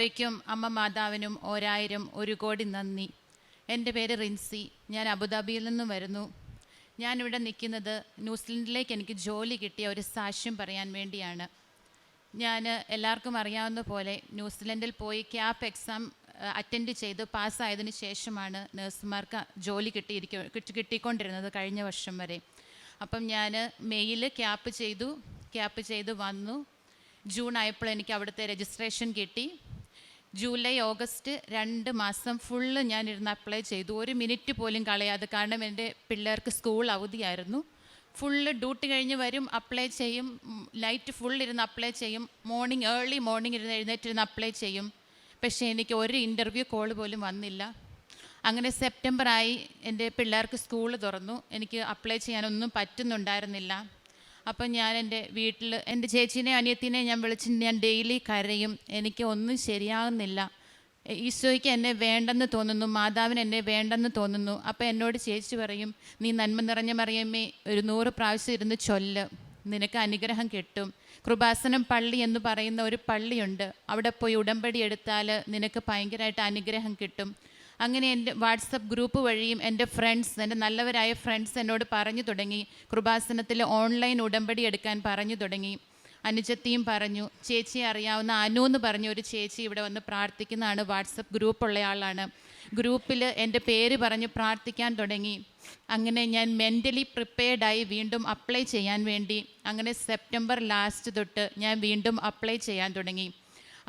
ഈശോയ്ക്കും അമ്മ മാതാവിനും ഓരായിരം ഒരു കോടി നന്ദി. എന്റെ പേര് റിൻസി. ഞാൻ അബുദാബിയിൽ നിന്നും വരുന്നു. ഞാനിവിടെ നിൽക്കുന്നത് ന്യൂസിലൻഡിലേക്ക് എനിക്ക് ജോലി കിട്ടിയ ഒരു സാക്ഷ്യം പറയാൻ വേണ്ടിയാണ്. ഞാൻ എല്ലാവർക്കും അറിയാവുന്ന പോലെ ന്യൂസിലൻഡിൽ പോയി ക്യാപ് എക്സാം അറ്റൻഡ് ചെയ്ത് പാസ്സായതിന് ശേഷമാണ് നഴ്സുമാർക്ക് ജോലി കിട്ടിയിരിക്കും കിട്ടി- കിട്ടിക്കൊണ്ടിരുന്നത് കഴിഞ്ഞ വർഷം വരെ. അപ്പം ഞാൻ മെയ്യിൽ ക്യാപ്പ് ചെയ്തു ക്യാപ്പ് ചെയ്ത് വന്നു. ജൂൺ ആയപ്പോൾ എനിക്ക് അവിടുത്തെ രജിസ്ട്രേഷൻ കിട്ടി. ജൂലൈ ഓഗസ്റ്റ് രണ്ട് മാസം ഫുള്ള് ഞാൻ ഇരുന്ന് അപ്ലൈ ചെയ്തു. ഒരു മിനിറ്റ് പോലും കളയാതെ കാരണം എന്റെ പിള്ളേർക്ക് സ്കൂൾ അവധിയായിരുന്നു. ഫുള്ള് ഡ്യൂട്ടി കഴിഞ്ഞ് വരും അപ്ലൈ ചെയ്യും. ലൈറ്റ് ഫുൾ ഇരുന്ന് അപ്ലൈ ചെയ്യും. മോർണിംഗ് ഏർലി മോർണിംഗ് ഇരുന്ന് എഴുന്നേറ്റിരുന്ന് അപ്ലൈ ചെയ്യും. പക്ഷേ എനിക്ക് ഒരു ഇന്റർവ്യൂ കോൾ പോലും വന്നില്ല. അങ്ങനെ സെപ്റ്റംബറായി എന്റെ പിള്ളേർക്ക് സ്കൂൾ തുറന്നു. എനിക്ക് അപ്ലൈ ചെയ്യാനൊന്നും പറ്റുന്നുണ്ടായിരുന്നില്ല. അപ്പം ഞാൻ എന്റെ വീട്ടിൽ എന്റെ ചേച്ചീനെ അനിയത്തിനെ ഞാൻ വിളിച്ച് ഞാൻ ഡെയിലി കരയും. എനിക്ക് ഒന്നും ശരിയാകുന്നില്ല ഈശോയ്ക്ക് എന്നെ വേണ്ടെന്ന് തോന്നുന്നു മാതാവിന് എന്നെ വേണ്ടെന്ന് തോന്നുന്നു. അപ്പം എന്നോട് ചേച്ചി പറയും നീ നന്മ നിറഞ്ഞ മറിയമ്മേ ഒരു നൂറ് പ്രാവശ്യം ഇരുന്ന് ചൊല്ല്. നിനക്ക് അനുഗ്രഹം കിട്ടും. കൃപാസനം പള്ളി എന്ന് പറയുന്ന ഒരു പള്ളിയുണ്ട്. അവിടെ പോയി ഉടമ്പടി എടുത്താൽ നിനക്ക് ഭയങ്കരമായിട്ട് അനുഗ്രഹം കിട്ടും. അങ്ങനെ എന്റെ വാട്സപ്പ് ഗ്രൂപ്പ് വഴിയും എന്റെ ഫ്രണ്ട്സ് എന്റെ നല്ലവരായ ഫ്രണ്ട്സ് എന്നോട് പറഞ്ഞു തുടങ്ങി. കൃപാസനത്തിൽ ഓൺലൈൻ ഉടമ്പടി എടുക്കാൻ പറഞ്ഞു തുടങ്ങി. അനുജത്തിയും പറഞ്ഞു ചേച്ചി അറിയാവുന്ന അനു എന്ന് പറഞ്ഞ ഒരു ചേച്ചി ഇവിടെ വന്ന് പ്രാർത്ഥിക്കുന്നതാണ്. വാട്സപ്പ് ഗ്രൂപ്പുള്ള ആളാണ്. ഗ്രൂപ്പിൽ എന്റെ പേര് പറഞ്ഞ് പ്രാർത്ഥിക്കാൻ തുടങ്ങി. അങ്ങനെ ഞാൻ മെന്റലി പ്രിപ്പയർഡായി വീണ്ടും അപ്ലൈ ചെയ്യാൻ വേണ്ടി അങ്ങനെ സെപ്റ്റംബർ ലാസ്റ്റ് തൊട്ട് ഞാൻ വീണ്ടും അപ്ലൈ ചെയ്യാൻ തുടങ്ങി.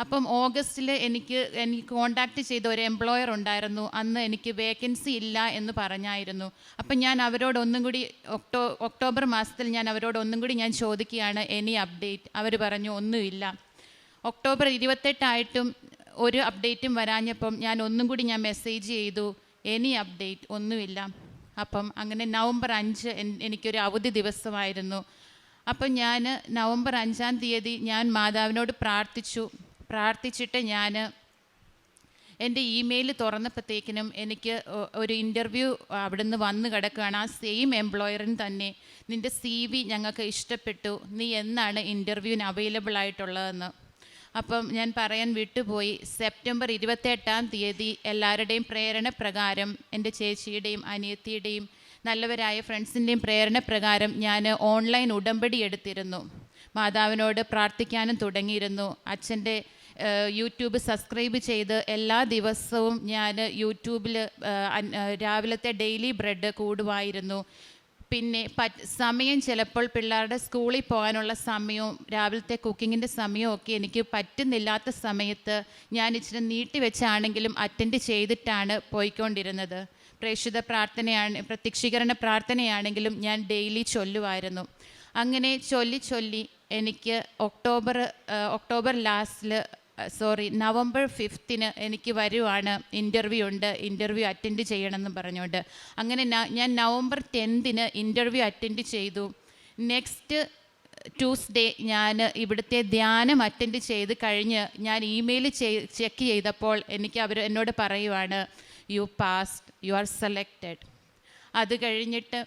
അപ്പം ഓഗസ്റ്റിൽ എനിക്ക് എനിക്ക് കോണ്ടാക്ട് ചെയ്ത ഒരു എംപ്ലോയർ ഉണ്ടായിരുന്നു. അന്ന് എനിക്ക് വേക്കൻസി ഇല്ല എന്ന് പറഞ്ഞായിരുന്നു. അപ്പം ഞാൻ അവരോട് ഒന്നും കൂടി ഒക്ടോ ഒക്ടോബർ മാസത്തിൽ ഞാൻ അവരോട് ഒന്നും കൂടി ഞാൻ ചോദിക്കുകയാണ് എനി അപ്ഡേറ്റ് അവർ പറഞ്ഞു ഒന്നുമില്ല. ഒക്ടോബർ ഇരുപത്തെട്ടായിട്ടും ഒരു അപ്ഡേറ്റും വരാഞ്ഞപ്പം ഞാൻ ഒന്നും കൂടി ഞാൻ മെസ്സേജ് ചെയ്തു എനി അപ്ഡേറ്റ് ഒന്നുമില്ല. അപ്പം അങ്ങനെ നവംബർ അഞ്ച് എനിക്കൊരു അവധി ദിവസമായിരുന്നു. അപ്പം ഞാൻ നവംബർ അഞ്ചാം തീയതി ഞാൻ മാതാവിനോട് പ്രാർത്ഥിച്ചു. പ്രാർത്ഥിച്ചിട്ട് ഞാൻ എന്റെ ഇമെയിൽ തുറന്നപ്പോഴത്തേക്കിനും എനിക്ക് ഒരു ഇന്റർവ്യൂ അവിടുന്ന് വന്ന് കിടക്കുകയാണ്. ആ സെയിം എംപ്ലോയറിന് തന്നെ നിന്റെ സി വി ഞങ്ങൾക്ക് ഇഷ്ടപ്പെട്ടു. നീ എന്നാണ് ഇന്റർവ്യൂവിന് അവൈലബിൾ ആയിട്ടുള്ളതെന്ന്. അപ്പം ഞാൻ പറയാൻ വിട്ടുപോയി. സെപ്റ്റംബർ ഇരുപത്തെട്ടാം തീയതി എല്ലാവരുടെയും പ്രേരണ പ്രകാരം എന്റെ ചേച്ചിയുടെയും അനിയത്തിയുടെയും നല്ലവരായ ഫ്രണ്ട്സിന്റെയും പ്രേരണ പ്രകാരം ഞാൻ ഓൺലൈൻ ഉടമ്പടി എടുത്തിരുന്നു. മാതാവിനോട് പ്രാർത്ഥിക്കാനും തുടങ്ങിയിരുന്നു. അച്ഛന്റെ യൂട്യൂബ് സബ്സ്ക്രൈബ് ചെയ്ത് എല്ലാ ദിവസവും ഞാൻ യൂട്യൂബിൽ രാവിലത്തെ ഡെയിലി ബ്രെഡ് കൂടുമായിരുന്നു. പിന്നെ സമയം ചിലപ്പോൾ പിള്ളേരുടെ സ്കൂളിൽ പോകാനുള്ള സമയവും രാവിലത്തെ കുക്കിങ്ങിന്റെ സമയവും ഒക്കെ എനിക്ക് പറ്റുന്നില്ലാത്ത സമയത്ത് ഞാൻ ഇച്ചിരി നീട്ടി വെച്ചാണെങ്കിലും അറ്റൻഡ് ചെയ്തിട്ടാണ് പോയിക്കൊണ്ടിരുന്നത്. പ്രേക്ഷിത പ്രാർത്ഥനയാണ് പ്രത്യക്ഷീകരണ പ്രാർത്ഥനയാണെങ്കിലും ഞാൻ ഡെയിലി ചൊല്ലുമായിരുന്നു. അങ്ങനെ ചൊല്ലി ചൊല്ലി എനിക്ക് ഒക്ടോബർ ഒക്ടോബർ ലാസ്റ്റിൽ സോറി നവംബർ ഫിഫ്ത്തിന് എനിക്ക് വരുവാണ്. ഇന്റർവ്യൂ ഉണ്ട്. ഇന്റർവ്യൂ അറ്റൻഡ് ചെയ്യണമെന്ന് പറഞ്ഞുകൊണ്ട്. അങ്ങനെ ഞാൻ നവംബർ ടെൻത്തിന് ഇന്റർവ്യൂ അറ്റൻഡ് ചെയ്തു. നെക്സ്റ്റ് ട്യൂസ്ഡേ ഞാൻ ഇവിടുത്തെ ധ്യാനം അറ്റൻഡ് ചെയ്ത് കഴിഞ്ഞ് ഞാൻ ഇമെയിൽ ചെക്ക് ചെയ്തപ്പോൾ എനിക്ക് അവർ എന്നോട് പറയുവാണ് you passed you are selected അത് കഴിഞ്ഞിട്ട്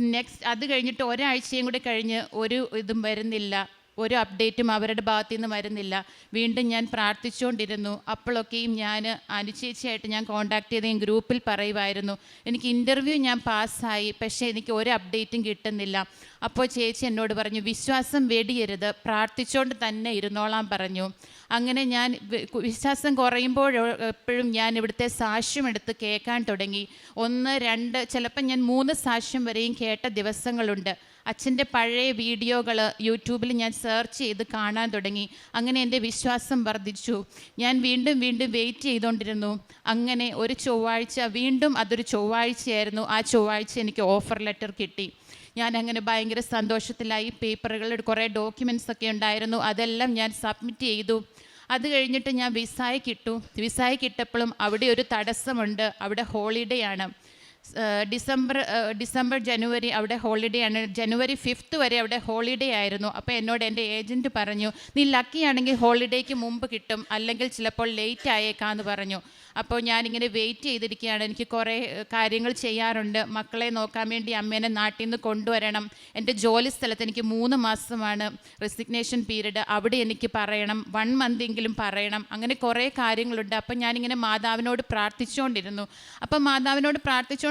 നെക്സ്റ്റ് അത് കഴിഞ്ഞിട്ട് ഒരാഴ്ചയും കൂടി കഴിഞ്ഞ് ഒരു ഇതും വരുന്നില്ല. ഒരു അപ്ഡേറ്റും അവരുടെ ഭാഗത്തു നിന്ന് വരുന്നില്ല. വീണ്ടും ഞാൻ പ്രാർത്ഥിച്ചുകൊണ്ടിരുന്നു. അപ്പോഴൊക്കെയും ഞാൻ അനുചേച്ചിയായിട്ട് ഞാൻ കോൺടാക്ട് ചെയ്ത ഗ്രൂപ്പിൽ പറയുമായിരുന്നു എനിക്ക് ഇന്റർവ്യൂ ഞാൻ പാസ്സായി പക്ഷേ എനിക്ക് ഒരു അപ്ഡേറ്റും കിട്ടുന്നില്ല. അപ്പോൾ ചേച്ചി എന്നോട് പറഞ്ഞു വിശ്വാസം വെടിയരുത്. പ്രാർത്ഥിച്ചുകൊണ്ട് തന്നെ ഇരുന്നോളാം പറഞ്ഞു. അങ്ങനെ ഞാൻ വിശ്വാസം കുറയുമ്പോൾ എപ്പോഴും ഞാൻ ഇവിടുത്തെ സാക്ഷ്യം എടുത്ത് കേൾക്കാൻ തുടങ്ങി. ഒന്ന് രണ്ട് ചിലപ്പോൾ ഞാൻ മൂന്ന് സാക്ഷ്യം വരെയും കേട്ട ദിവസങ്ങളുണ്ട്. അച്ഛന്റെ പഴയ വീഡിയോകൾ യൂട്യൂബിൽ ഞാൻ സെർച്ച് ചെയ്ത് കാണാൻ തുടങ്ങി. അങ്ങനെ എന്റെ വിശ്വാസം വർദ്ധിച്ചു. ഞാൻ വീണ്ടും വീണ്ടും വെയിറ്റ് ചെയ്തുകൊണ്ടിരുന്നു അങ്ങനെ ഒരു ചൊവ്വാഴ്ച വീണ്ടും അതൊരു ചൊവ്വാഴ്ചയായിരുന്നു. ആ ചൊവ്വാഴ്ച എനിക്ക് ഓഫർ ലെറ്റർ കിട്ടി. ഞാൻ അങ്ങനെ ഭയങ്കര സന്തോഷത്തിലായി. പേപ്പറുകൾ കുറേ ഡോക്യുമെൻസൊക്കെ ഉണ്ടായിരുന്നു. അതെല്ലാം ഞാൻ സബ്മിറ്റ് ചെയ്തു. അത് കഴിഞ്ഞിട്ട് ഞാൻ വിസായി കിട്ടു വിസായി കിട്ടപ്പോഴും അവിടെ ഒരു തടസ്സമുണ്ട്. അവിടെ ഹോളിഡേ ആണ്. ഡിസംബർ ഡിസംബർ ജനുവരി അവിടെ ഹോളിഡേ ആണ്. ജനുവരി ഫിഫ്ത്ത് വരെ അവിടെ ഹോളിഡേ ആയിരുന്നു. അപ്പോൾ എന്നോട് എന്റെ ഏജന്റ് പറഞ്ഞു നീ ലക്കി ആണെങ്കിൽ ഹോളിഡേക്ക് മുമ്പ് കിട്ടും. അല്ലെങ്കിൽ ചിലപ്പോൾ ലേറ്റ് ആയേക്കാന്ന് പറഞ്ഞു. അപ്പോൾ ഞാനിങ്ങനെ വെയിറ്റ് ചെയ്തിരിക്കുകയാണ്. എനിക്ക് കുറേ കാര്യങ്ങൾ ചെയ്യാറുണ്ട്. മക്കളെ നോക്കാൻ വേണ്ടി അമ്മേനെ നാട്ടിൽ നിന്ന് കൊണ്ടുവരണം. എന്റെ ജോലി സ്ഥലത്ത് എനിക്ക് മൂന്ന് മാസമാണ് റെസിഗ്നേഷൻ പീരീഡ് അവിടെ എനിക്ക് പറയണം. വൺ മന്ത് എങ്കിലും പറയണം. അങ്ങനെ കുറേ കാര്യങ്ങളുണ്ട്. അപ്പം ഞാനിങ്ങനെ മാതാവിനോട് പ്രാർത്ഥിച്ചുകൊണ്ടിരുന്നു. അപ്പം മാതാവിനോട്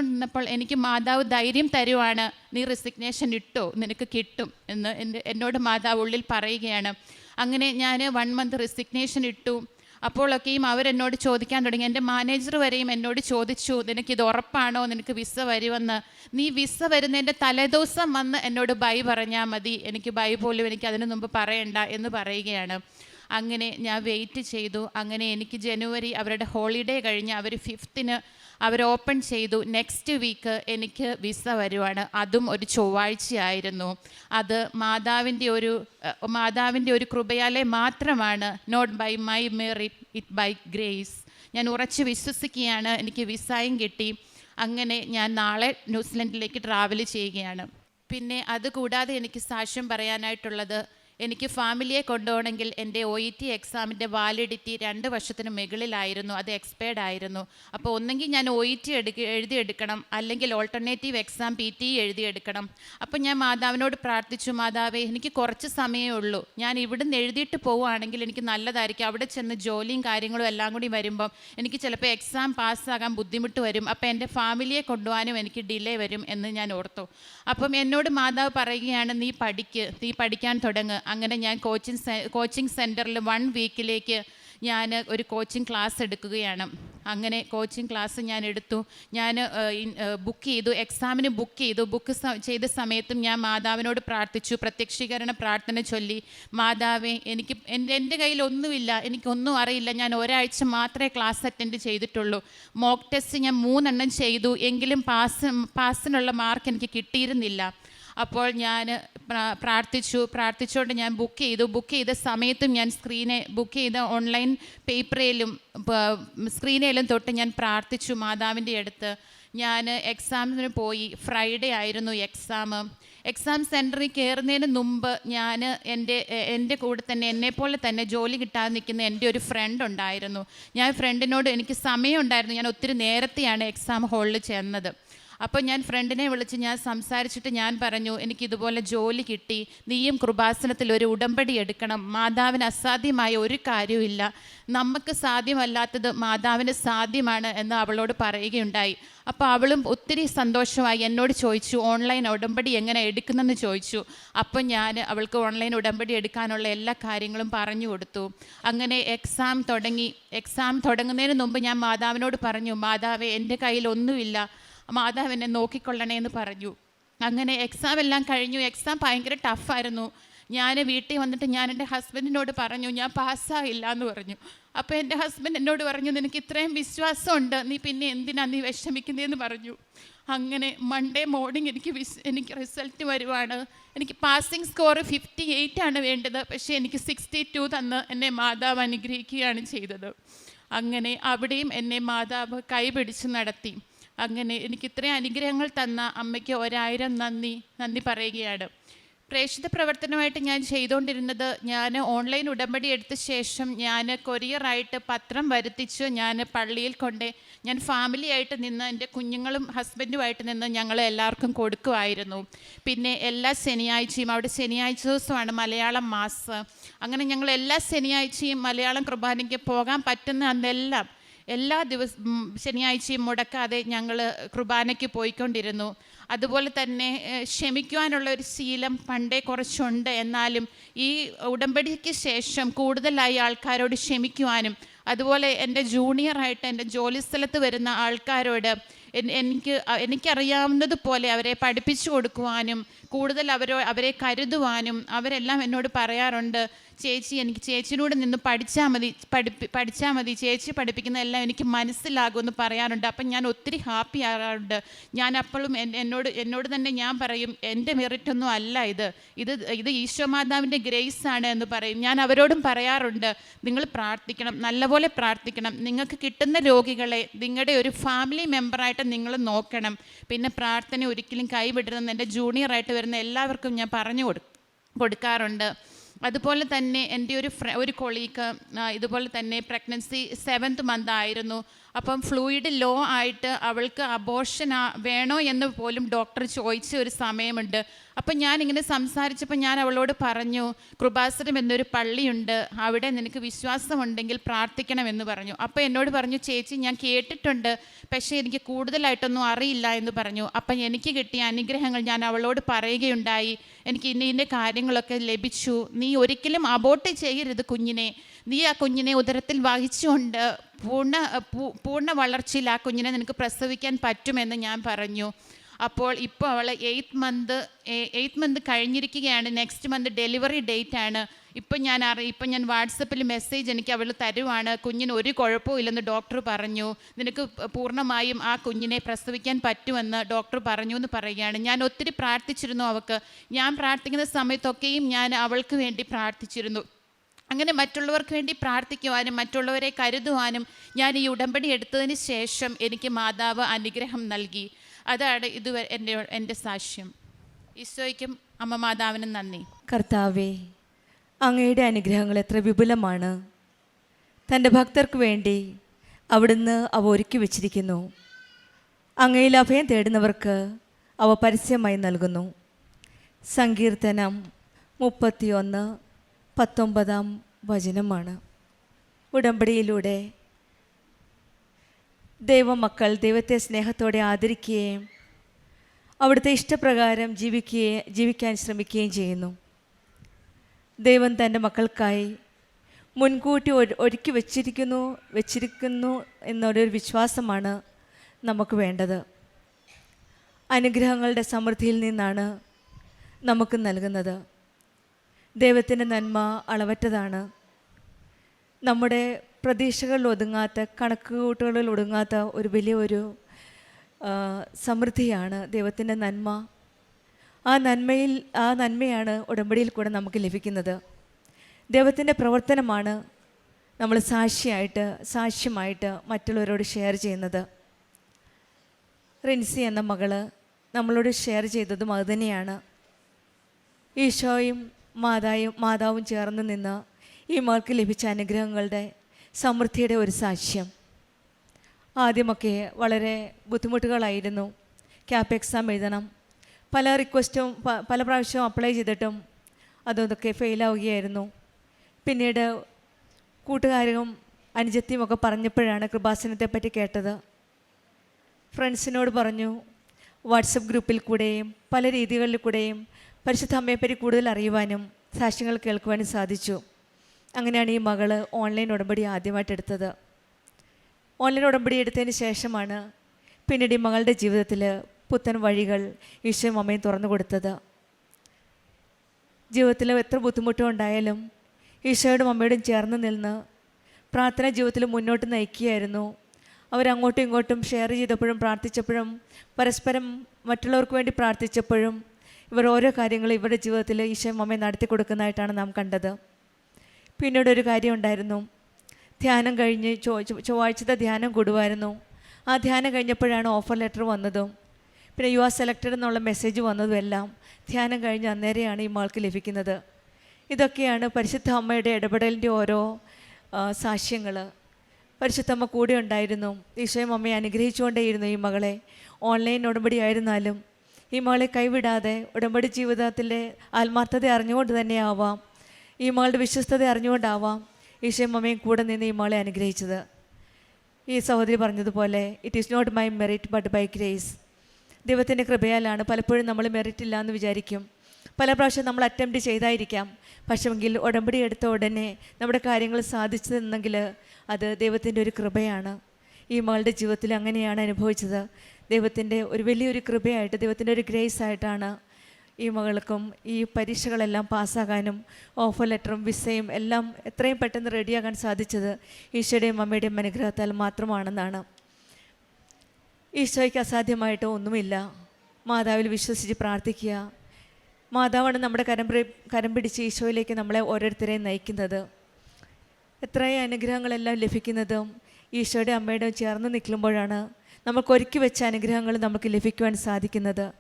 പ്രാർത്ഥിച്ചുകൊണ്ടിരുന്നപ്പോൾ എനിക്ക് മാതാവ് ധൈര്യം തരുവാണ്. നീ റെസിഗ്നേഷൻ ഇട്ടോ? നിനക്ക് കിട്ടും എന്ന് എന്റെ എന്നോട് മാതാവ് ഉള്ളിൽ പറയുകയാണ്. അങ്ങനെ ഞാൻ വൺ മന്ത് റെസിഗ്നേഷൻ ഇട്ടു. അപ്പോഴൊക്കെയും അവരെന്നോട് ചോദിക്കാൻ തുടങ്ങി. എന്റെ മാനേജർ വരെയും എന്നോട് ചോദിച്ചു നിനക്കിത് ഉറപ്പാണോ? നിനക്ക് വിസ വരുമെന്ന്. നീ വിസ വരുന്നതിന്റെ തലേദിവസം വന്ന് എന്നോട് ബൈ പറഞ്ഞാൽ മതി. എനിക്ക് ബൈ പോലും എനിക്ക് അതിനു മുമ്പ് പറയണ്ട എന്ന് പറയുകയാണ്. അങ്ങനെ ഞാൻ വെയിറ്റ് ചെയ്തു. അങ്ങനെ എനിക്ക് ജനുവരി അവരുടെ ഹോളിഡേ കഴിഞ്ഞ് അവർ ഫിഫ്ത്തിന് അവർ ഓപ്പൺ ചെയ്തു. നെക്സ്റ്റ് വീക്ക് എനിക്ക് വിസ വരുവാണ്. അതും ഒരു ചൊവ്വാഴ്ചയായിരുന്നു. അത് മാതാവിന്റെ ഒരു മാതാവിന്റെ ഒരു കൃപയാലെ മാത്രമാണ്. Not by my merit it by grace ഞാൻ ഉറച്ച് വിശ്വസിക്കുകയാണ്. എനിക്ക് വിസയും കിട്ടി. അങ്ങനെ ഞാൻ നാളെ ന്യൂസിലൻഡിലേക്ക് ട്രാവൽ ചെയ്യുകയാണ്. പിന്നെ അതുകൂടാതെ എനിക്ക് സാക്ഷ്യം പറയാനായിട്ടുള്ളത് എനിക്ക് ഫാമിലിയെ കൊണ്ടുപോകണമെങ്കിൽ എന്റെ ഒ ഇ ടി എക്സാമിന്റെ വാലിഡിറ്റി രണ്ട് വർഷത്തിന് മുകളിലായിരുന്നു. അത് എക്സ്പയർഡ് ആയിരുന്നു. അപ്പോൾ ഒന്നെങ്കിൽ ഞാൻ ഒ ഇ ടി എടുക്ക എഴുതിയെടുക്കണം. അല്ലെങ്കിൽ ഓൾട്ടർനേറ്റീവ് എക്സാം പി ടി എഴുതിയെടുക്കണം. അപ്പോൾ ഞാൻ മാതാവിനോട് പ്രാർത്ഥിച്ചു മാതാവേ എനിക്ക് കുറച്ച് സമയമേ ഉള്ളൂ. ഞാൻ ഇവിടുന്ന് എഴുതിയിട്ട് പോവുകയാണെങ്കിൽ എനിക്ക് നല്ലതായിരിക്കും. അവിടെ ചെന്ന് ജോലിയും കാര്യങ്ങളും എല്ലാം കൂടി വരുമ്പം എനിക്ക് ചിലപ്പോൾ എക്സാം പാസ്സാകാൻ ബുദ്ധിമുട്ട് വരും. അപ്പോൾ എന്റെ ഫാമിലിയെ കൊണ്ടുപോകാനും എനിക്ക് ഡിലേ വരും എന്ന് ഞാൻ ഓർത്തു. അപ്പം എന്നോട് മാതാവ് പറയുകയാണ് നീ പഠിക്ക്. നീ പഠിക്കാൻ തുടങ്ങ്. അങ്ങനെ ഞാൻ കോച്ചിങ് കോച്ചിങ് സെന്ററിൽ വൺ വീക്കിലേക്ക് ഞാൻ ഒരു കോച്ചിങ് ക്ലാസ് എടുക്കുകയാണ്. അങ്ങനെ കോച്ചിങ് ക്ലാസ് ഞാൻ എടുത്തു. ഞാൻ ബുക്ക് ചെയ്തു. എക്സാമിന് ബുക്ക് ചെയ്തു. ബുക്ക് ചെയ്ത സമയത്തും ഞാൻ മാതാവിനോട് പ്രാർത്ഥിച്ചു. പ്രത്യക്ഷീകരണ പ്രാർത്ഥന ചൊല്ലി. മാതാവേ എനിക്ക് എന്റെ കയ്യിൽ ഒന്നുമില്ല. എനിക്കൊന്നും അറിയില്ല. ഞാൻ ഒരാഴ്ച മാത്രമേ ക്ലാസ് അറ്റൻഡ് ചെയ്തിട്ടുള്ളൂ. മോക്ക് ടെസ്റ്റ് ഞാൻ മൂന്നെണ്ണം ചെയ്തു. എങ്കിലും പാസ് പാസിനുള്ള മാർക്ക് എനിക്ക് കിട്ടിയിരുന്നില്ല. അപ്പോൾ ഞാൻ പ്രാർത്ഥിച്ചു പ്രാർത്ഥിച്ചുകൊണ്ട് ഞാൻ ബുക്ക് ചെയ്തു. ബുക്ക് ചെയ്ത സമയത്തും ഞാൻ സ്ക്രീനെ ബുക്ക് ചെയ്ത ഓൺലൈൻ പേപ്പറിലും സ്ക്രീനേലും തൊട്ട് ഞാൻ പ്രാർത്ഥിച്ചു മാതാവിന്റെ അടുത്ത്. ഞാൻ എക്സാമിന് പോയി. ഫ്രൈഡേ ആയിരുന്നു എക്സാം എക്സാം സെന്ററിൽ കയറുന്നതിന് മുമ്പ് ഞാൻ എന്റെ എന്റെ കൂടെ തന്നെ എന്നെപ്പോലെ തന്നെ ജോലി കിട്ടാതെ നിൽക്കുന്ന എന്റെ ഒരു ഫ്രണ്ട് ഉണ്ടായിരുന്നു. ഞാൻ ഫ്രണ്ടിനോട് എനിക്ക് സമയമുണ്ടായിരുന്നു. ഞാൻ ഒത്തിരി നേരത്തെയാണ് എക്സാം ഹാളിൽ ചെന്നത്. അപ്പോൾ ഞാൻ ഫ്രണ്ടിനെ വിളിച്ച് ഞാൻ സംസാരിച്ചിട്ട് ഞാൻ പറഞ്ഞു എനിക്ക് ഇതുപോലെ ജോലി കിട്ടി. നീയും കൃപാസനത്തിൽ ഒരു ഉടമ്പടി എടുക്കണം. മാതാവിന് അസാധ്യമായ ഒരു കാര്യവുമില്ല നമുക്ക് സാധ്യമല്ലാത്തത് മാതാവിന് സാധ്യമാണ് എന്ന് അവളോട് പറയുകയുണ്ടായി. അപ്പോൾ അവളും ഒത്തിരി സന്തോഷമായി എന്നോട് ചോദിച്ചു ഓൺലൈൻ ഉടമ്പടി എങ്ങനെ എടുക്കുന്നെന്ന് ചോദിച്ചു. അപ്പോൾ ഞാൻ അവൾക്ക് ഓൺലൈൻ ഉടമ്പടി എടുക്കാനുള്ള എല്ലാ കാര്യങ്ങളും പറഞ്ഞു കൊടുത്തു. അങ്ങനെ എക്സാം തുടങ്ങി. എക്സാം തുടങ്ങുന്നതിന് മുമ്പ് ഞാൻ മാതാവിനോട് പറഞ്ഞു മാതാവേ എന്റെ കയ്യിൽ ഒന്നുമില്ല. മാതാവ് എന്നെ നോക്കിക്കൊള്ളണേ എന്ന് പറഞ്ഞു. അങ്ങനെ എക്സാം എല്ലാം കഴിഞ്ഞു. എക്സാം ഭയങ്കര ടഫായിരുന്നു ഞാൻ വീട്ടിൽ വന്നിട്ട് ഞാൻ എന്റെ ഹസ്ബൻഡിനോട് പറഞ്ഞു ഞാൻ പാസ്സായില്ല എന്ന് പറഞ്ഞു. അപ്പോൾ എന്റെ ഹസ്ബൻഡ് എന്നോട് പറഞ്ഞു നിനക്ക് ഇത്രയും വിശ്വാസമുണ്ട്. നീ പിന്നെ എന്തിനാ നീ വിഷമിക്കുന്നതെന്ന് പറഞ്ഞു. അങ്ങനെ മൺഡേ മോർണിംഗ് എനിക്ക് വിസ് എനിക്ക് റിസൾട്ട് വരുവാണ്. എനിക്ക് പാസിംഗ് സ്കോർ ഫിഫ്റ്റി എയ്റ്റ് ആണ് വേണ്ടത്. പക്ഷേ എനിക്ക് സിക്സ്റ്റി ടു തന്ന് എന്നെ മാതാവ് അനുഗ്രഹിക്കുകയാണ് ചെയ്തത്. അങ്ങനെ അവിടെയും എന്നെ മാതാവ് കൈപിടിച്ച് നടത്തി. അങ്ങനെ എനിക്ക് ഇത്രയും അനുഗ്രഹങ്ങൾ തന്ന അമ്മയ്ക്ക് ഒരായിരം നന്ദി നന്ദി പറയുകയാണ്. പ്രേക്ഷിത പ്രവർത്തനമായിട്ട് ഞാൻ ചെയ്തുകൊണ്ടിരുന്നത് ഞാൻ ഓൺലൈൻ ഉടമ്പടി എടുത്ത ശേഷം ഞാൻ കൊറിയറായിട്ട് പത്രം വരുത്തിച്ച് ഞാൻ പള്ളിയിൽ കൊണ്ട് ഞാൻ ഫാമിലി ആയിട്ട് നിന്ന് എന്റെ കുഞ്ഞുങ്ങളും ഹസ്ബൻഡുമായിട്ട് നിന്ന് ഞങ്ങൾ എല്ലാവർക്കും കൊടുക്കുമായിരുന്നു പിന്നെ എല്ലാ ശനിയാഴ്ചയും അവിടെ ശനിയാഴ്ച ദിവസമാണ് മലയാളം മാസ്. അങ്ങനെ ഞങ്ങൾ എല്ലാ ശനിയാഴ്ചയും മലയാളം കുർബാനയ്ക്ക് പോകാൻ പറ്റുന്ന അന്നെല്ലാം എല്ലാ ദിവസം ശനിയാഴ്ചയും മുടക്കാതെ ഞങ്ങൾ കുർബാനയ്ക്ക് പോയിക്കൊണ്ടിരുന്നു. അതുപോലെ തന്നെ ക്ഷമിക്കുവാനുള്ള ഒരു ശീലം പണ്ടേ കുറച്ചുണ്ട്. എന്നാലും ഈ ഉടമ്പടിക്ക് ശേഷം കൂടുതലായി ആൾക്കാരോട് ക്ഷമിക്കുവാനും അതുപോലെ എന്റെ ജൂനിയറായിട്ട് എന്റെ ജോലി സ്ഥലത്ത് വരുന്ന ആൾക്കാരോട് എനിക്ക് എനിക്കറിയാവുന്നതുപോലെ അവരെ പഠിപ്പിച്ചു കൊടുക്കുവാനും കൂടുതൽ അവരോ അവരെ കരുതുവാനും അവരെല്ലാം എന്നോട് പറയാറുണ്ട് ചേച്ചി എനിക്ക് ചേച്ചിയിലൂടെ നിന്ന് പഠിച്ചാൽ മതി പഠിപ്പി പഠിച്ചാൽ മതി ചേച്ചി പഠിപ്പിക്കുന്നതെല്ലാം എനിക്ക് മനസ്സിലാകുമെന്ന് പറയാറുണ്ട്. അപ്പം ഞാൻ ഒത്തിരി ഹാപ്പി ആകാറുണ്ട്. ഞാൻ അപ്പോഴും എന്നോട് എന്നോട് തന്നെ ഞാൻ പറയും എന്റെ മെറിറ്റ് ഒന്നും അല്ല ഇത്. ഇത് ഇത് ഈശോ മാതാവിന്റെ ഗ്രേസ് ആണ് എന്ന് പറയും. ഞാൻ അവരോടും പറയാറുണ്ട് നിങ്ങൾ പ്രാർത്ഥിക്കണം നല്ലപോലെ പ്രാർത്ഥിക്കണം. നിങ്ങൾക്ക് കിട്ടുന്ന രോഗികളെ നിങ്ങളുടെ ഒരു ഫാമിലി മെമ്പറായിട്ട് നിങ്ങൾ നോക്കണം. പിന്നെ പ്രാർത്ഥന ഒരിക്കലും കൈവിടരുതെന്ന് എന്റെ ജൂനിയറായിട്ട് വരുന്ന എല്ലാവർക്കും ഞാൻ പറഞ്ഞു കൊടു കൊടുക്കാറുണ്ട്. അതുപോലെ തന്നെ എന്റെ ഒരു ഫ്ര ഒരു കൊളീക്ക് ഇതുപോലെ തന്നെ പ്രഗ്നൻസി സെവൻത്ത് മന്ത് ആയിരുന്നു. അപ്പം ഫ്ലൂയിഡ് ലോ ആയിട്ട് അവൾക്ക് അബോർഷൻ വേണോ എന്ന് പോലും ഡോക്ടർ ചോദിച്ച ഒരു സമയമുണ്ട്. അപ്പം ഇങ്ങനെ സംസാരിച്ചപ്പോൾ ഞാൻ അവളോട് പറഞ്ഞു കൃപാസനം എന്നൊരു പള്ളിയുണ്ട്. അവിടെ നിനക്ക് വിശ്വാസമുണ്ടെങ്കിൽ പ്രാർത്ഥിക്കണമെന്ന് പറഞ്ഞു. അപ്പോൾ എന്നോട് പറഞ്ഞു ചേച്ചി ഞാൻ കേട്ടിട്ടുണ്ട്. പക്ഷേ എനിക്ക് കൂടുതലായിട്ടൊന്നും അറിയില്ല എന്ന് പറഞ്ഞു. അപ്പം എനിക്ക് കിട്ടിയ അനുഗ്രഹങ്ങൾ ഞാൻ അവളോട് പറയുകയുണ്ടായി. എനിക്ക് ഇന്ന ഇന്ന കാര്യങ്ങളൊക്കെ ലഭിച്ചു. നീ ഒരിക്കലും അബോട്ട് ചെയ്യരുത് കുഞ്ഞിനെ. നീ ആ കുഞ്ഞിനെ ഉദരത്തിൽ വഹിച്ചുകൊണ്ട് പൂർണ പൂർണ വളർച്ചയിൽ ആ കുഞ്ഞിനെ നിനക്ക് പ്രസവിക്കാൻ പറ്റുമെന്ന് ഞാൻ പറഞ്ഞു. അപ്പോൾ ഇപ്പോൾ അവൾ എയ്ത്ത് മന്ത് എയ്ത്ത് മന്ത് കഴിഞ്ഞിരിക്കുകയാണ്. നെക്സ്റ്റ് മന്ത് ഡെലിവറി ഡേറ്റ് ആണ്. ഇപ്പം ഞാൻ അറി ഇപ്പം ഞാൻ വാട്സപ്പിൽ മെസ്സേജ് എനിക്ക് അവൾ തരുവാണ്. കുഞ്ഞിന് ഒരു കുഴപ്പവും ഇല്ലെന്ന് ഡോക്ടർ പറഞ്ഞു. നിനക്ക് പൂർണമായും ആ കുഞ്ഞിനെ പ്രസവിക്കാൻ പറ്റുമെന്ന് ഡോക്ടർ പറഞ്ഞു എന്ന് പറയുകയാണ്. ഞാൻ ഒത്തിരി പ്രാർത്ഥിച്ചിരുന്നു അവൾക്ക്. ഞാൻ പ്രാർത്ഥിക്കുന്ന സമയത്തൊക്കെയും ഞാൻ അവൾക്ക് വേണ്ടി പ്രാർത്ഥിച്ചിരുന്നു. അങ്ങനെ മറ്റുള്ളവർക്ക് വേണ്ടി പ്രാർത്ഥിക്കുവാനും മറ്റുള്ളവരെ കരുതുവാനും ഞാൻ ഈ ഉടമ്പടി എടുത്തതിന് ശേഷം എനിക്ക് മാതാവ് അനുഗ്രഹം നൽകി. അതാണ് ഇതുവരെ എന്റെ എന്റെ സാക്ഷ്യം. ഈശോയ്ക്കും അമ്മ മാതാവിനും നന്ദി. കർത്താവേ അങ്ങയുടെ അനുഗ്രഹങ്ങൾ എത്ര വിപുലമാണ്. തന്റെ ഭക്തർക്ക് വേണ്ടി അവിടുന്ന് അവ ഒരുക്കി വച്ചിരിക്കുന്നു. അങ്ങയിൽ അഭയം തേടുന്നവർക്ക് അവ പരസ്യമായി നൽകുന്നു. സങ്കീർത്തനം മുപ്പത്തിയൊന്ന് പത്തൊമ്പതാം വചനമാണ്. ഉടമ്പടിയിലൂടെ ദൈവമക്കൾ ദൈവത്തെ സ്നേഹത്തോടെ ആദരിക്കുകയും അവിടുത്തെ ഇഷ്ടപ്രകാരം ജീവിക്കുകയും ജീവിക്കാൻ ശ്രമിക്കുകയും ചെയ്യുന്നു. ദൈവം തന്റെ മക്കൾക്കായി മുൻകൂട്ടി ഒരു- ഒരുക്കി വച്ചിരിക്കുന്നു വച്ചിരിക്കുന്നു എന്നൊരു വിശ്വാസമാണ് നമുക്ക് വേണ്ടത്. അനുഗ്രഹങ്ങളുടെ സമൃദ്ധിയിൽ നിന്നാണ് നമുക്ക് നൽകുന്നത്. ദൈവത്തിന്റെ നന്മ അളവറ്റതാണ്. നമ്മുടെ പ്രതീക്ഷകളിൽ ഒതുങ്ങാത്ത കണക്കുകൂട്ടുകളിൽ ഒതുങ്ങാത്ത ഒരു വലിയൊരു സമൃദ്ധിയാണ് ദൈവത്തിന്റെ നന്മ. ആ നന്മയിൽ ആ നന്മയാണ് ഉടമ്പടിയിൽ കൂടെ നമുക്ക് ലഭിക്കുന്നത്. ദൈവത്തിന്റെ പ്രവർത്തനമാണ് നമ്മൾ സാക്ഷിയായിട്ട് സാക്ഷ്യമായിട്ട് മറ്റുള്ളവരോട് ഷെയർ ചെയ്യുന്നത്. റിൻസി എന്ന മകൾ നമ്മളോട് ഷെയർ ചെയ്തതും അതുതന്നെയാണ് ഈശോയും മാതായും മാതാവും ചേർന്ന് നിന്ന് ഈ മകൾക്ക് ലഭിച്ച അനുഗ്രഹങ്ങളുടെ സമൃദ്ധിയുടെ ഒരു സാക്ഷ്യം. ആദ്യമൊക്കെ വളരെ ബുദ്ധിമുട്ടുകളായിരുന്നു. ക്യാപ് എക്സാം എഴുതണം. പല റിക്വസ്റ്റും പല പ്രാവശ്യവും അപ്ലൈ ചെയ്തിട്ടും അതൊക്കെ ഫെയിലാവുകയായിരുന്നു. പിന്നീട് കൂട്ടുകാരും അനുജത്തിയും ഒക്കെ പറഞ്ഞപ്പോഴാണ് കൃപാസനത്തെ പറ്റി കേട്ടത്. ഫ്രണ്ട്സിനോട് പറഞ്ഞു വാട്സപ്പ് ഗ്രൂപ്പിൽ കൂടെയും പല രീതികളിൽ കൂടെയും പരിശുദ്ധ അമ്മയെപ്പറ്റി കൂടുതൽ അറിയുവാനും സാക്ഷ്യങ്ങൾ കേൾക്കുവാനും സാധിച്ചു. അങ്ങനെയാണ് ഈ മകൾ ഓൺലൈൻ ഉടമ്പടി ആദ്യമായിട്ട് എടുത്തത്. ഓൺലൈൻ ഉടമ്പടി എടുത്തതിന് ശേഷമാണ് പിന്നീട് ഈ മകളുടെ ജീവിതത്തിൽ പുത്തൻ വഴികൾ ഈശോയും അമ്മയും തുറന്നു കൊടുത്തത്. ജീവിതത്തിൽ എത്ര ബുദ്ധിമുട്ടുണ്ടായാലും ഈശോയോടും അമ്മയോടും ചേർന്ന് നിന്ന് പ്രാർത്ഥന ജീവിതത്തിൽ മുന്നോട്ട് നയിക്കുകയായിരുന്നു. അവരങ്ങോട്ടും ഇങ്ങോട്ടും ഷെയർ ചെയ്തപ്പോഴും പ്രാർത്ഥിച്ചപ്പോഴും പരസ്പരം മറ്റുള്ളവർക്ക് വേണ്ടി പ്രാർത്ഥിച്ചപ്പോഴും ഇവർ ഓരോ കാര്യങ്ങളും ഇവരുടെ ജീവിതത്തിൽ ഈശോയും അമ്മയും നടത്തി കൊടുക്കുന്നതായിട്ടാണ് നാം കണ്ടത്. പിന്നീട് ഒരു കാര്യം ഉണ്ടായിരുന്നു. ധ്യാനം കഴിഞ്ഞ് ചൊവ്വാഴ്ചത്തെ ധ്യാനം കൂടുമായിരുന്നു. ആ ധ്യാനം കഴിഞ്ഞപ്പോഴാണ് ഓഫർ ലെറ്റർ വന്നതും. പിന്നെ യു ആർ സെലക്റ്റഡ് എന്നുള്ള മെസ്സേജ് വന്നതും എല്ലാം ധ്യാനം കഴിഞ്ഞ് അന്നേരെയാണ് ഈ മകൾക്ക് ലഭിക്കുന്നത്. ഇതൊക്കെയാണ് പരിശുദ്ധ അമ്മയുടെ ഇടപെടലിന്റെ ഓരോ സാക്ഷ്യങ്ങൾ പരിശുദ്ധമ്മ കൂടെ ഉണ്ടായിരുന്നു. ഈശോയും അമ്മയെ അനുഗ്രഹിച്ചുകൊണ്ടേയിരുന്നു ഈ മകളെ. ഓൺലൈൻ ഉടമ്പടി ആയിരുന്നാലും ഈ മകളെ കൈവിടാതെ ഉടമ്പടി ജീവിതത്തിന്റെ ആത്മാർത്ഥത അറിഞ്ഞുകൊണ്ട് തന്നെയാവാം. ഈ മകളുടെ വിശ്വസ്തത അറിഞ്ഞുകൊണ്ടാവാം ഈശോയും അമ്മയും കൂടെ നിന്ന് ഈ മകളെ അനുഗ്രഹിച്ചത്. ഈ സഹോദരി പറഞ്ഞതുപോലെ it is not my merit but by grace ദൈവത്തിന്റെ കൃപയാലാണ് പലപ്പോഴും നമ്മൾ മെറിറ്റ് ഇല്ല എന്ന് വിചാരിക്കും. പല പ്രാവശ്യം നമ്മൾ അറ്റംപ്റ്റ് ചെയ്തായിരിക്കാം. പക്ഷെങ്കിൽ ഉടമ്പടി എടുത്ത ഉടനെ നമ്മുടെ കാര്യങ്ങൾ സാധിച്ചു നിന്നെങ്കിൽ അത് ദൈവത്തിന്റെ ഒരു കൃപയാണ്. ഈ മകളുടെ ജീവിതത്തിൽ അങ്ങനെയാണ് അനുഭവിച്ചത്. ദൈവത്തിന്റെ ഒരു വലിയൊരു കൃപയായിട്ട് ദൈവത്തിന്റെ ഒരു ഗ്രേസ് ആയിട്ടാണ് ഈ മകൾക്കും ഈ പരീക്ഷകളെല്ലാം പാസ്സാകാനും ഓഫർ ലെറ്ററും വിസയും എല്ലാം എത്രയും പെട്ടെന്ന് റെഡിയാകാൻ സാധിച്ചത് ഈശോയുടെയും അമ്മയുടെയും അനുഗ്രഹത്താൽ മാത്രമാണെന്നാണ്. ഈശോയ്ക്ക് അസാധ്യമായിട്ട് ഒന്നുമില്ല. മാതാവിൽ വിശ്വസിച്ച് പ്രാർത്ഥിക്കുക. മാതാവാണ് നമ്മുടെ കരം കരം പിടിച്ച് ഈശോയിലേക്ക് നമ്മളെ ഓരോരുത്തരെയും നയിക്കുന്നത്. എത്രയും അനുഗ്രഹങ്ങളെല്ലാം ലഭിക്കുന്നതും ഈശോയുടെ അമ്മയുടെയും ചേർന്ന് നിൽക്കുമ്പോഴാണ് നമുക്ക് ഒരുക്കി വെച്ച അനുഗ്രഹങ്ങൾ നമുക്ക് ലഭിക്കുവാൻ സാധിക്കുന്നത്.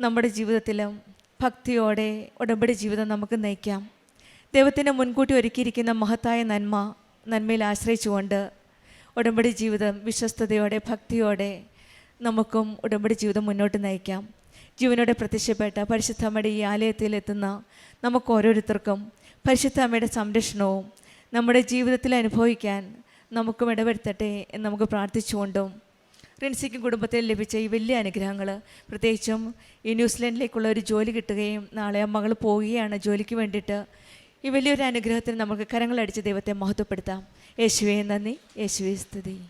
നമ്മുടെ ജീവിതത്തിലും ഭക്തിയോടെ ഉടമ്പടി ജീവിതം നമുക്ക് നയിക്കാം. ദൈവത്തിന്റെ മുൻകൂട്ടി ഒരുക്കിയിരിക്കുന്ന മഹത്തായ നന്മ നന്മയിൽ ആശ്രയിച്ചുകൊണ്ട് ഉടമ്പടി ജീവിതം വിശ്വസ്തയോടെ ഭക്തിയോടെ നമുക്കും ഉടമ്പടി ജീവിതം മുന്നോട്ട് നയിക്കാം. ജീവനോടെ പ്രത്യക്ഷപ്പെട്ട പരിശുദ്ധ അമ്മയുടെ ഈ ആലയത്തിലെത്തുന്ന നമുക്ക് ഓരോരുത്തർക്കും പരിശുദ്ധ അമ്മയുടെ സംരക്ഷണവും നമ്മുടെ ജീവിതത്തിൽ അനുഭവിക്കാൻ നമുക്കും ഇടവരുത്തട്ടെ എന്ന് നമുക്ക് പ്രാർത്ഥിച്ചുകൊണ്ടും റിൻസിക്കും കുടുംബത്തിൽ ലഭിച്ച ഈ വലിയ അനുഗ്രഹങ്ങൾ. പ്രത്യേകിച്ചും ഈ ന്യൂസിലൻഡിലേക്കുള്ള ഒരു ജോലി കിട്ടുകയും നാളെ മകൾ പോവുകയാണ് ജോലിക്ക് വേണ്ടിയിട്ട്. ഈ വലിയൊരു അനുഗ്രഹത്തിന് നമുക്ക് കരങ്ങളടിച്ച് ദൈവത്തെ മഹത്വപ്പെടുത്താം. യേശുവേ നന്ദി. യേശുവേ സ്തുതി.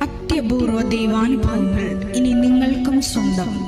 അത്യപൂർവ ദൈവാനുഭവങ്ങൾ ഇനി നിങ്ങൾക്കും സ്വന്തം.